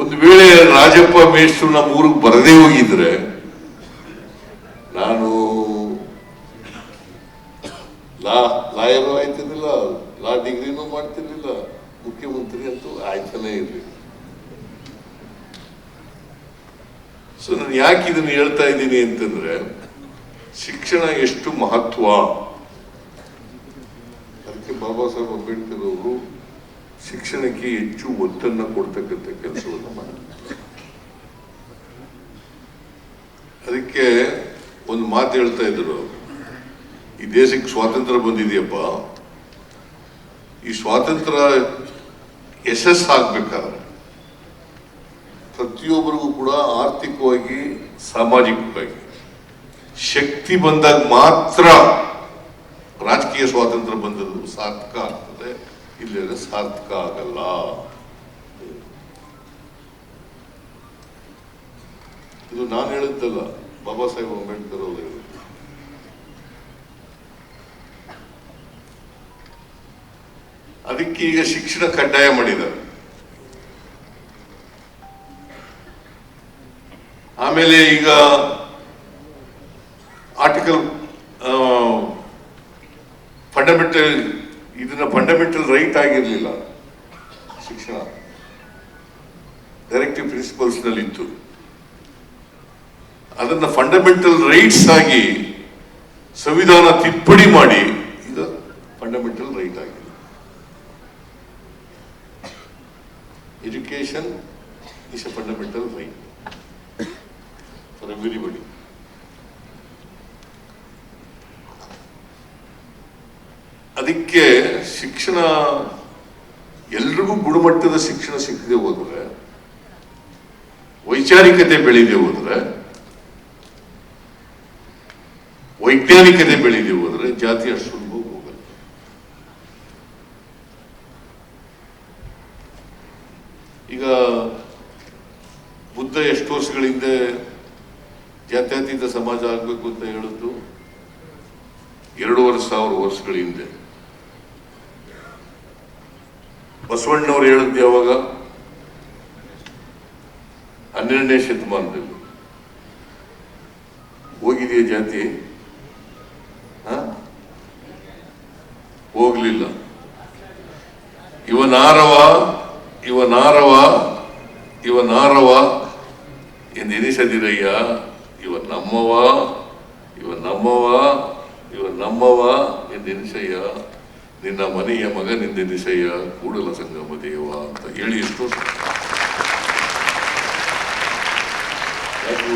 ಒಂದು ವೇಳೆ ರಾಜಪ್ಪ ಮೇಷ್ಟ್ರು ನಮ್ಮ ಊರಿಗೆ ಬರದೇ ಹೋಗಿದ್ರೆ, ನಾನು ಲಾ, ಲಾಯರು ಆಯ್ತಿರ್ಲಿಲ್ಲ, ಲಾ ಡಿಗ್ರಿನೂ ಮಾಡ್ತಿರ್ಲಿಲ್ಲ, ಮುಖ್ಯಮಂತ್ರಿ ಅಂತ ಆಯ್ತಾನೆ ಇರ್ಲಿ. ಸೊ ನಾನು ಯಾಕೆ ಇದನ್ನು ಹೇಳ್ತಾ ಇದ್ದೀನಿ ಅಂತಂದ್ರೆ, ಶಿಕ್ಷಣ ಎಷ್ಟು ಮಹತ್ವ? ಅದಕ್ಕೆ ಬಾಬಾ ಸಾಹೇಬ್ ಅಂಬೇಡ್ಕರ್ ಅವರು ಶಿಕ್ಷಣಕ್ಕೆ ಹೆಚ್ಚು ಒತ್ತನ್ನು ಕೊಡ್ತಕ್ಕಂಥ ಕೆಲಸವನ್ನು ಮಾಡಿ ಅದಕ್ಕೆ ಒಂದು ಮಾತು ಹೇಳ್ತಾ ಇದ್ರು. ಈ ದೇಶಕ್ಕೆ ಸ್ವಾತಂತ್ರ್ಯ ಬಂದಿದೆಯಪ್ಪ. ಈ ಸ್ವಾತಂತ್ರ್ಯ ಯಶಸ್ಸಾಗಬೇಕಾದ್ರೆ ಪ್ರತಿಯೊಬ್ಬರಿಗೂ ಕೂಡ ಆರ್ಥಿಕವಾಗಿ, ಸಾಮಾಜಿಕವಾಗಿ ಶಕ್ತಿ ಬಂದಾಗ ಮಾತ್ರ ರಾಜಕೀಯ ಸ್ವಾತಂತ್ರ್ಯ ಬಂದದ್ದು ಸಾರ್ಥಕ ಆಗ್ತದೆ. ಇಲ್ಲದ್ರೆ ಸಾರ್ಥಕ ಆಗಲ್ಲ. ಇದು ನಾನು ಹೇಳುತ್ತಲ್ಲ ಬಾಬಾ ಸಾಹೇಬ್ ಅಂಬೇಡ್ಕರ್ ಅವರು ಅದಕ್ಕೆ ಈಗ ಶಿಕ್ಷಣ ಕಡ್ಡಾಯ ಮಾಡಿದ್ದಾರೆ. ಆಮೇಲೆ ಈಗ ಆರ್ಟಿಕಲ್ ಫಂಡಮೆಂಟಲ್ ಇದನ್ನ ಫಂಡಮೆಂಟಲ್ ರೈಟ್ ಆಗಿರಲಿಲ್ಲ ಶಿಕ್ಷಣ. ಡೈರೆಕ್ಟಿವ್ ಪ್ರಿನ್ಸಿಪಲ್ಸ್ನಲ್ಲಿ ಇತ್ತು. ಅದನ್ನ ಫಂಡಮೆಂಟಲ್ ರೈಟ್ಸ್ ಆಗಿ ಸಂವಿಧಾನ ತಿದ್ದುಪಡಿ ಮಾಡಿ ಇದು ಫಂಡಮೆಂಟಲ್ ರೈಟ್ ಆಗಿದೆ. Education is a fundamental right for everybody ಅದಕ್ಕೆ ಶಿಕ್ಷಣ ಎಲ್ರಿಗೂ ಗುಣಮಟ್ಟದ ಶಿಕ್ಷಣ ಸಿಕ್ಕದೆ ಹೋದ್ರೆ, ವೈಚಾರಿಕತೆ ಬೆಳೀದೆ ಹೋದ್ರೆ, ವೈಜ್ಞಾನಿಕತೆ ಬೆಳೀದೆ ಹೋದ್ರೆ ಜಾತಿ ಅಷ್ಟು ಹೋಗಲ್ಲ. ಈಗ ಬುದ್ಧ ಎಷ್ಟು ವರ್ಷಗಳ ಹಿಂದೆ ಜಾತ್ಯತೀತ ಸಮಾಜ ಆಗಬೇಕು ಅಂತ ಹೇಳಿದ್ದು ಎರಡೂವರೆ ಸಾವಿರ ವರ್ಷಗಳ ಹಿಂದೆ. ಬಸವಣ್ಣವ್ರು ಹೇಳಿದ್ದು ಯಾವಾಗ? ಹನ್ನೆರಡನೇ ಶತಮಾನದಲ್ಲಿ. ಹೋಗಿದೆಯಾ ಜಾತಿ? ಹೋಗ್ಲಿಲ್ಲ. ಇವನಾರವ ಇವನಾರವ ಇವನಾರವ ಎಂದೆನಿಸದಿರಯ್ಯ ಇವ ನಮ್ಮವ ಇವ ನಮ್ಮವ ಇವ ನಮ್ಮವ. ಎಂದೆನಿಸಯ್ಯ ನಿನ್ನ ಮನೆಯ ಮಗನಿಂದ ದಿಸಯ್ಯ ಕೂಡಲ ಸಂಗಮ ದೇವ ಅಂತ ಹೇಳಿ ಯಾಕೆ